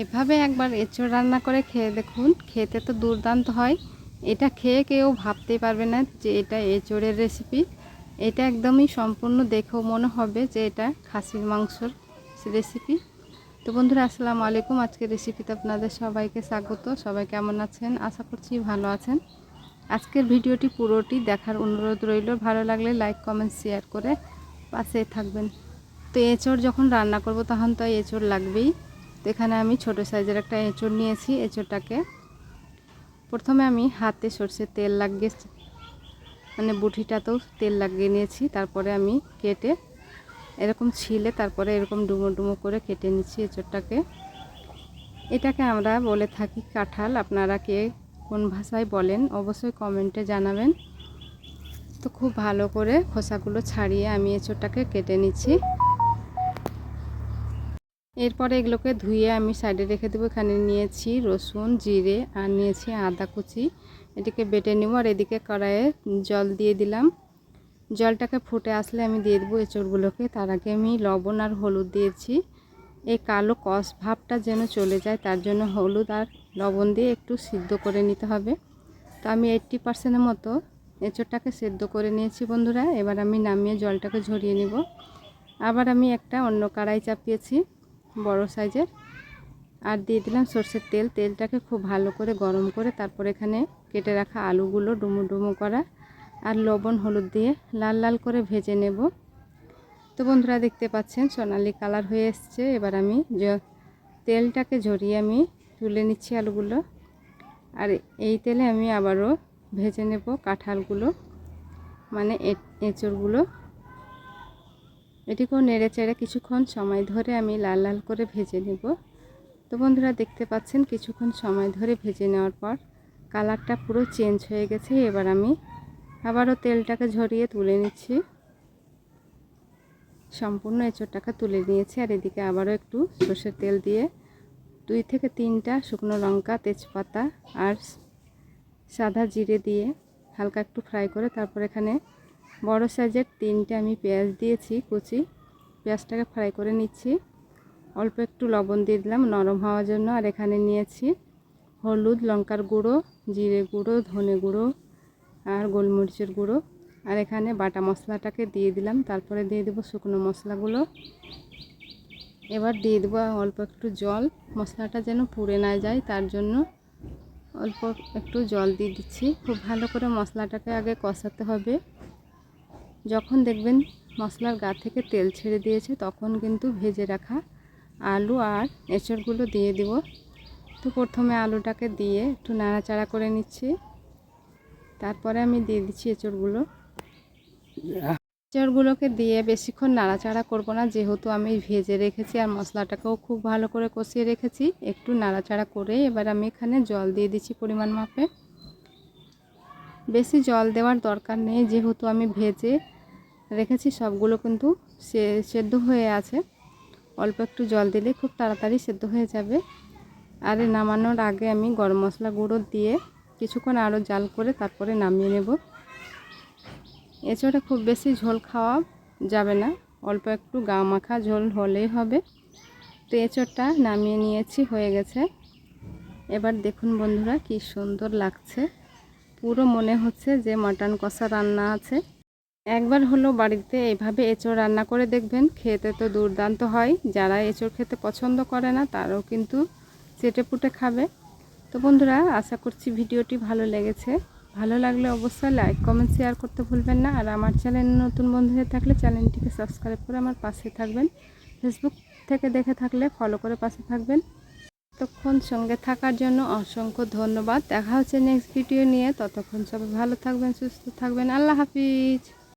এভাবে একবার এঁচড় রান্না করে খেয়ে দেখুন, খেতে তো দুর্দান্ত হয়। এটা খেয়ে কেউ ভাবতেই পারবে না যে এটা এঁচড়ের রেসিপি এটা একদমই সম্পূর্ণ দেখেও মনে হবে যে এটা খাসির মাংসর রেসিপি তো বন্ধুরা, আসসালামু আলাইকুম। আজকের রেসিপিতে আপনাদের সবাইকে স্বাগত। সবাই কেমন আছেন? আশা করছি ভালো আছেন। আজকের ভিডিওটি পুরোটি দেখার অনুরোধ রইল। ভালো লাগলে লাইক কমেন্ট শেয়ার করে পাশে থাকবেন। তো এঁচড় যখন রান্না করব তখন তো এঁচড় লাগবেই। তো এখানে আমি ছোট সাইজের একটা এঁচড় নিয়েছি, এঁচড়টাকে প্রথমে আমি হাতে সর্ষের তেল লাগিয়ে মানে বুটিটাতেও তেল লাগিয়ে নিয়েছি, তারপরে আমি কেটে এরকম ছিলে তারপরে এরকম ডুমো ডুমো করে কেটে নিচ্ছি এঁচড়টাকে। এটাকে আমরা বলে থাকি কাঁঠাল, আপনারা কে কোন ভাষায় বলেন অবশ্যই কমেন্টে জানাবেন। তো খুব ভালো করে খোসাগুলো ছাড়িয়ে আমি এঁচড়টাকে কেটে নিচ্ছি। এরপরে এগুলোকে ধুয়ে আমি সাইডে রেখে দেবো। এখানে নিয়েছি রসুন, জিরে আর নিয়েছি আদা কুচি। এটিকে বেটে নেব আর এদিকে কড়াইয়ে জল দিয়ে দিলাম। জলটাকে ফুটে আসলে আমি দিয়ে দেবো এঁচড়গুলোকে। তার আগে আমি লবণ আর হলুদ দিয়েছি। এই কালো কষ ভাবটা যেন চলে যায়, তার জন্য হলুদ আর লবণ দিয়ে একটু সিদ্ধ করে নিতে হবে। তো আমি এইট্টি পার্সেন্টের মতো এঁচড়টাকে সেদ্ধ করে নিয়েছি বন্ধুরা। এবার আমি নামিয়ে জলটাকে ঝরিয়ে নেব। আবার আমি একটা অন্য কড়াই চাপিয়েছি। বড় সাইজের। আর দিয়ে দিলাম সর্ষের তেল। তেলটাকে খুব ভালো করে গরম করে তারপর এখানে কেটে রাখা আলুগুলো ডুমো ডুমো করা। আর লবণ, হলুদ দিয়ে লাল লাল করে ভেজে নেব। তো বন্ধুরা দেখতে পাচ্ছেন, সোনালি কালার হয়ে এসছে। এবার আমি তেলটাকে ঝরিয়ে আমি তুলে নিচ্ছি আলুগুলো। আর এই তেলে আমি আবারও ভেজে নেব কাঁঠালগুলো মানে এঁচড়গুলো। এটিকেও নেড়ে চেড়ে কিছুক্ষণ সময় ধরে আমি লাল লাল করে ভেজে নেব। তো বন্ধুরা দেখতে পাচ্ছেন কিছুক্ষণ সময় ধরে ভেজে নেওয়ার পর কালারটা পুরো চেঞ্জ হয়ে গেছে। এবার আমি আবারও তেলটাকে ঝরিয়ে তুলে নিচ্ছি। সম্পূর্ণ এঁচড়টাকে তুলে নিয়েছি আর এদিকে আবারও একটু সর্ষের তেল দিয়ে দুই থেকে তিনটা শুকনো লঙ্কা, তেজপাতা আর সাদা জিরে দিয়ে হালকা একটু ফ্রাই করে তারপর এখানে বড় সাইজের তিনটে আমি পেঁয়াজ দিয়েছি, কুচি। পেঁয়াজটাকে ফ্রাই করে নিচ্ছি। অল্প একটু লবণ দিয়ে দিলাম নরম হওয়ার জন্য। আর এখানে নিয়েছি হলুদ, লঙ্কার গুঁড়ো, জিরে গুঁড়ো, ধনে গুঁড়ো আর গোলমরিচের গুঁড়ো। আর এখানে বাটা মশলাটাকে দিয়ে দিলাম। তারপরে দিয়ে দেবো শুকনো মশলাগুলো। এবার দিয়ে দেবো অল্প একটু জল। মশলাটা যেন পুড়ে না যায়, তার জন্য অল্প একটু জল দিয়ে দিচ্ছি। খুব ভালো করে মশলাটাকে আগে কষাতে হবে। যখন দেখবেন মশলার গা থেকে তেল ছেড়ে দিয়েছে, তখন কিন্তু ভেজে রাখা আলু আর এঁচড়গুলো দিয়ে দিব। তো প্রথমে আলুটাকে দিয়ে একটু নাড়াচাড়া করে নিচ্ছি। তারপরে আমি দিয়ে দিচ্ছি এঁচড়গুলো। এঁচড়গুলোকে দিয়ে বেশিক্ষণ নাড়াচাড়া করব না, যেহেতু আমি ভেজে রেখেছি আর মশলাটাকেও খুব ভালো করে কষিয়ে রেখেছি। একটু নাড়াচাড়া করে এবার আমি এখানে জল দিয়ে দিচ্ছি পরিমাণ মাপে বেশি জল দেওয়ার দরকার নেই, যেহেতু আমি ভেজে রেখেছি, সবগুলো কিন্তু সে, সেদ্ধ হয়ে আছে। অল্প একটু জল দিলে খুব তাড়াতাড়ি সেদ্ধ হয়ে যাবে। আর নামানোর আগে আমি গরম মশলা গুঁড়ো দিয়ে কিছুক্ষণ আরও জাল করে তারপরে নামিয়ে নেব। এছাড়া খুব বেশি ঝোল খাওয়া যাবে না, অল্প একটু গা মাখা ঝোল হলেই হবে। তো এঁচড়টা নামিয়ে নিয়েছি, হয়ে গেছে। এবার দেখুন বন্ধুরা কি সুন্দর লাগছে। পুরো মনে হচ্ছে যে মাটন কষা রান্না আছে। একবার হলো বাড়িতে এভাবে এঁচড় রান্না করে দেখবেন, খেতে তো দুর্দান্ত হয়। যারা এঁচড় খেতে পছন্দ করে না, তারাও কিন্তু চেটে পুটে খাবে। তো বন্ধুরা, আশা করছি ভিডিওটি ভালো লেগেছে। ভালো লাগলে অবশ্যই লাইক, কমেন্ট, শেয়ার করতে ভুলবেন না। আর আমার চ্যানেল নতুন বন্ধু হয়ে থাকলে চ্যানেলটিকে সাবস্ক্রাইব করে আমার পাশে থাকবেন। ফেসবুক থেকে দেখে থাকলে ফলো করে পাশে থাকবেন। ততক্ষণ সঙ্গে থাকার জন্য অসংখ্য ধন্যবাদ। দেখা হচ্ছে নেক্সট ভিডিও নিয়ে। ততক্ষণ সবাই ভালো থাকবেন, সুস্থ থাকবেন। আল্লাহ হাফিজ।